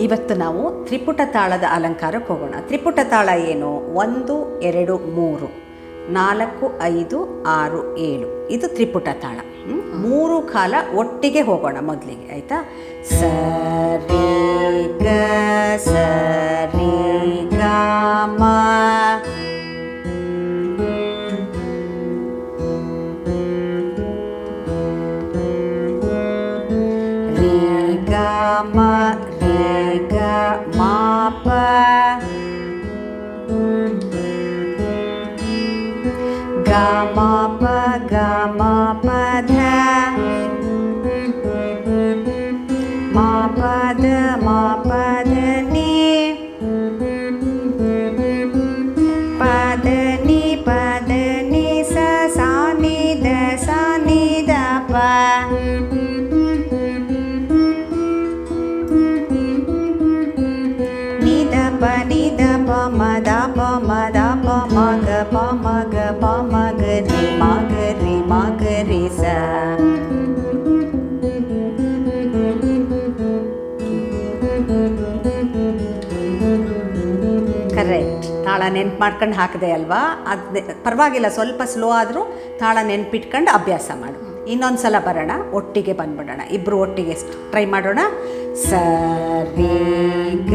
ಇವತ್ತು ನಾವು ತ್ರಿಪುಟ ತಾಳದ ಅಲಂಕಾರಕ್ಕೆ ಹೋಗೋಣ. ತ್ರಿಪುಟ ತಾಳ ಏನು? ಒಂದು, ಎರಡು, ಮೂರು, ನಾಲ್ಕು, ಐದು, ಆರು, ಏಳು. ಇದು ತ್ರಿಪುಟ ತಾಳ? ಮೂರು ಕಾಲ ಒಟ್ಟಿಗೆ ಹೋಗೋಣ ಮೊದಲಿಗೆ, ಆಯಿತಾ? ಮ. ರಿ, ಗ ಗ गा मा प गा पध मा पद मा पदनि पदनि पदनि ससा ಪ ಮ ಗ ಪ ಮ ಗ ಪ ಮ ಗ ರಿ ಮ ಗ ರಿ ಸ. ಕರೆಕ್ಟ್ ತಾಳ ನೆನ್ಪು ಮಾಡ್ಕೊಂಡು ಹಾಕಿದೆ ಅಲ್ವಾ? ಅದು ಪರವಾಗಿಲ್ಲ, ಸ್ವಲ್ಪ ಸ್ಲೋ ಆದರೂ ತಾಳ ನೆನ್ಪಿಟ್ಕೊಂಡು ಅಭ್ಯಾಸ ಮಾಡು. ಇನ್ನೊಂದು ಸಲ ಬರೋಣ, ಒಟ್ಟಿಗೆ ಬಂದ್ಬಿಡೋಣ. ಇಬ್ಬರು ಒಟ್ಟಿಗೆ ಟ್ರೈ ಮಾಡೋಣ. ಸರಿ, ಗ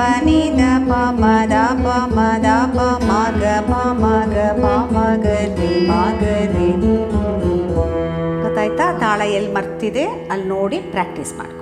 ಪ ಮ ದ ಪ ಮ ಗ ಪ ಮ ಗ ಪ ಮ ಗ ರಿ ಮ ಗ ರಿ ಗೊತ್ತಾಯ್ತಾ? ತಾಳ ಎಲ್ಲಿ ಮರ್ತಿದೆ? ಅಲ್ಲಿ ನೋಡಿ ಪ್ರಾಕ್ಟೀಸ್ ಮಾಡ್ಕೊ.